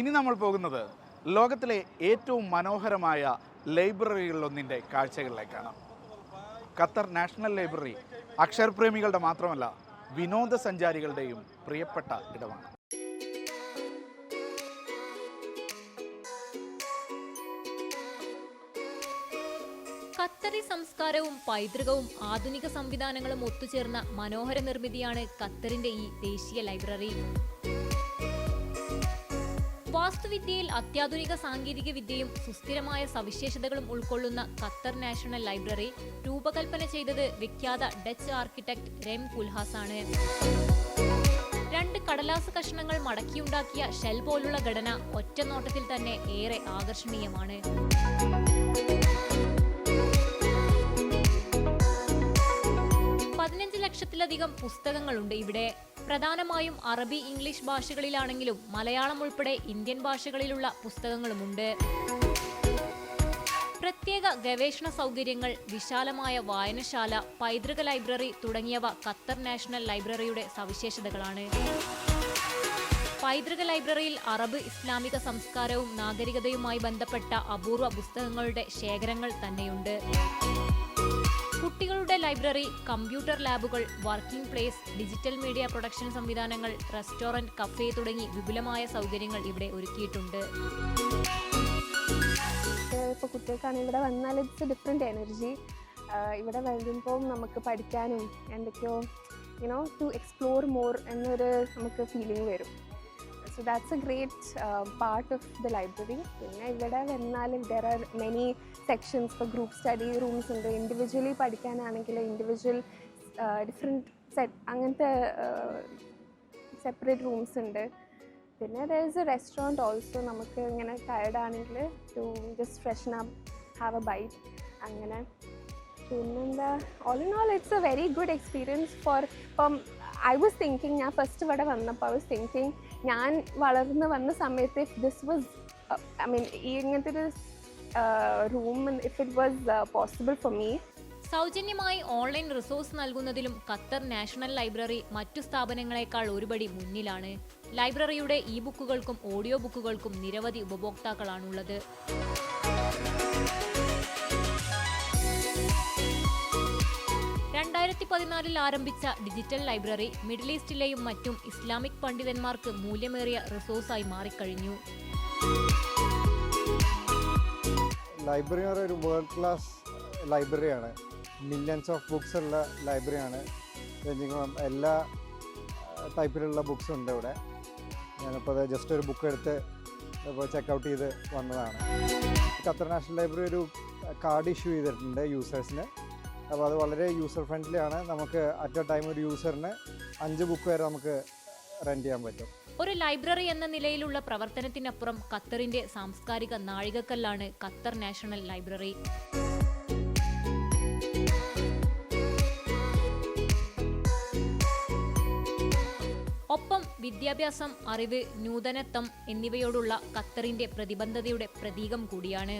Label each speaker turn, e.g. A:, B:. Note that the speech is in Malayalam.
A: ഇനി നമ്മൾ പോകുന്നത് ലോകത്തിലെ ഏറ്റവും മനോഹരമായ ലൈബ്രറികളിലൊന്നിന്റെ കാഴ്ചകളിലേക്കാണ്. ഖത്തർ നാഷണൽ ലൈബ്രറി അക്ഷരപ്രേമികളുടെ മാത്രമല്ല വിനോദസഞ്ചാരികളുടെയും പ്രിയപ്പെട്ട ഇടമാണ്.
B: ഖത്തറി സംസ്കാരവും പൈതൃകവും ആധുനിക സംവിധാനങ്ങളും ഒത്തുചേർന്ന മനോഹര നിർമ്മിതിയാണ് ഖത്തറിന്റെ ഈ ദേശീയ ലൈബ്രറി. വാസ്തുവിദ്യയിൽ അത്യാധുനിക സാങ്കേതിക വിദ്യയും സുസ്ഥിരമായ സവിശേഷതകളും ഉൾക്കൊള്ളുന്ന ഖത്തർ നാഷണൽ ലൈബ്രറി രൂപകൽപ്പന ചെയ്തത് വിഖ്യാത ഡച്ച് ആർക്കിടെക്ട് റെം കുൽഹാസ് ആണ് രണ്ട് കടലാസ് കഷ്ണങ്ങൾ മടക്കിയുണ്ടാക്കിയ ഷെൽ പോലുള്ള ഘടന ഒറ്റനോട്ടത്തിൽ തന്നെ ഏറെ ആകർഷണീയമാണ്. ലക്ഷത്തിലധികം പുസ്തകങ്ങളുണ്ട് ഇവിടെ. പ്രധാനമായും അറബി ഇംഗ്ലീഷ് ഭാഷകളിലാണെങ്കിലും മലയാളം ഉൾപ്പെടെ ഇന്ത്യൻ ഭാഷകളിലുള്ള പുസ്തകങ്ങളുമുണ്ട്. പ്രത്യേക ഗവേഷണ സൗകര്യങ്ങൾ വിശാലമായ വായനശാല പൈതൃക ലൈബ്രറി തുടങ്ങിയവ ഖത്തർ നാഷണൽ ലൈബ്രറിയുടെ സവിശേഷതകളാണ്. പൈതൃക ലൈബ്രറിയിൽ അറബ് ഇസ്ലാമിക സംസ്കാരവും നാഗരികതയുമായി ബന്ധപ്പെട്ട അപൂർവ പുസ്തകങ്ങളുടെ ശേഖരങ്ങൾ തന്നെയുണ്ട്. കുട്ടികളുടെ ലൈബ്രറി കമ്പ്യൂട്ടർ ലാബുകൾ working place digital media production സംവിധാനങ്ങൾ റെസ്റ്റോറന്റ് കഫേ തുടങ്ങി വിപുലമായ സൗകര്യങ്ങൾ ഇവിടെ ഒരുക്കിയിട്ടുണ്ട്.
C: ഇപ്പോൾ കുട്ടികൾക്കാണ് ഇവിടെ വന്നാൽ ഇറ്റ്സ് ഡിഫറെന്റ് എനർജി ഇവിടെ വരുമ്പോൾ നമുക്ക് പഠിക്കാനും എന്തൊക്കെയോ യുനോ ടു എക്സ്പ്ലോർ മോർ എന്നൊരു നമുക്ക് ഫീലിംഗ് വരും. So that's a great part of the library പിന്നെ ഇവിടെ വന്നാൽ ദർ ആർ മെനി സെക്ഷൻസ് ഇപ്പോൾ ഗ്രൂപ്പ് സ്റ്റഡി റൂംസ് ഉണ്ട്. ഇൻഡിവിജ്വലി പഠിക്കാനാണെങ്കിൽ ഇൻഡിവിജ്വൽ ഡിഫറെന്റ് സെറ്റ് അങ്ങനത്തെ സെപ്പറേറ്റ് റൂംസ് ഉണ്ട്. പിന്നെ there is a restaurant also നമുക്ക് ഇങ്ങനെ ടയർഡ് ആണെങ്കിൽ to just freshen up have a bite അങ്ങനെ. പിന്നെന്താ? All in all it's a very good experience for ഇപ്പം ഐ വാസ് തിങ്കിങ് ഞാൻ ഫസ്റ്റ് ഇവിടെ വന്നപ്പോൾ ഐ വാസ് തിങ്കിങ് ഞാൻ വളർന്ന് വന്ന സമയത്ത് if this was I mean ഈ ഇങ്ങനത്തെ ഒരു room if it was possible for me
B: സൗജന്യമായി ഓൺലൈൻ റിസോഴ്സ് നൽകുന്നതിലും ഖത്തർ നാഷണൽ ലൈബ്രറി മറ്റു സ്ഥാപനങ്ങളെക്കാൾ ഒരുപടി മുന്നിലാണ്. ലൈബ്രറിയുടെ ഇ ബുക്കുകൾക്കും ഓഡിയോ ബുക്കുകൾക്കും നിരവധി ഉപഭോക്താക്കളാണുള്ളത്. രണ്ടായിരത്തി പതിനാലിൽ ആരംഭിച്ച ഡിജിറ്റൽ ലൈബ്രറി മിഡിൽ ഈസ്റ്റിലെയും മറ്റും ഇസ്ലാമിക് പണ്ഡിതന്മാർക്ക് മൂല്യമേറിയ റിസോഴ്സായി മാറിക്കഴിഞ്ഞു.
D: ലൈബ്രറി എന്ന് പറയുന്നത് ഒരു വേൾഡ് ക്ലാസ് ലൈബ്രറിയാണ്. മില്യൺസ് ഓഫ് ബുക്സ് ഉള്ള ലൈബ്രറിയാണ്. എല്ലാ ടൈപ്പിലുള്ള ബുക്സ് ഉണ്ട് ഇവിടെ. ഞാനിപ്പോൾ ജസ്റ്റ് ഒരു ബുക്ക് എടുത്ത് ഇപ്പോൾ ചെക്കൗട്ട് ചെയ്ത് വന്നതാണ്. ഖത്തർ നാഷണൽ ലൈബ്രറി ഒരു കാർഡ് ഇഷ്യൂ ചെയ്തിട്ടുണ്ട് യൂസേഴ്സിന് അപ്പോൾ അത് വളരെ യൂസർ ഫ്രണ്ട്ലി ആണ്. നമുക്ക് അറ്റ് എ ടൈം ഒരു യൂസറിന് അഞ്ച് ബുക്ക് വരെ നമുക്ക് റെന്റ് ചെയ്യാൻ പറ്റും.
B: ഒരു ലൈബ്രറി എന്ന നിലയിലുള്ള പ്രവർത്തനത്തിനപ്പുറം ഖത്തറിന്റെ സാംസ്കാരിക നാഴികക്കല്ലാണ് ഖത്തർ നാഷണൽ ലൈബ്രറി ഒപ്പം വിദ്യാഭ്യാസം അറിവ് നൂതനത്വം എന്നിവയോടുള്ള ഖത്തറിന്റെ പ്രതിബദ്ധതയുടെ പ്രതീകം കൂടിയാണ്.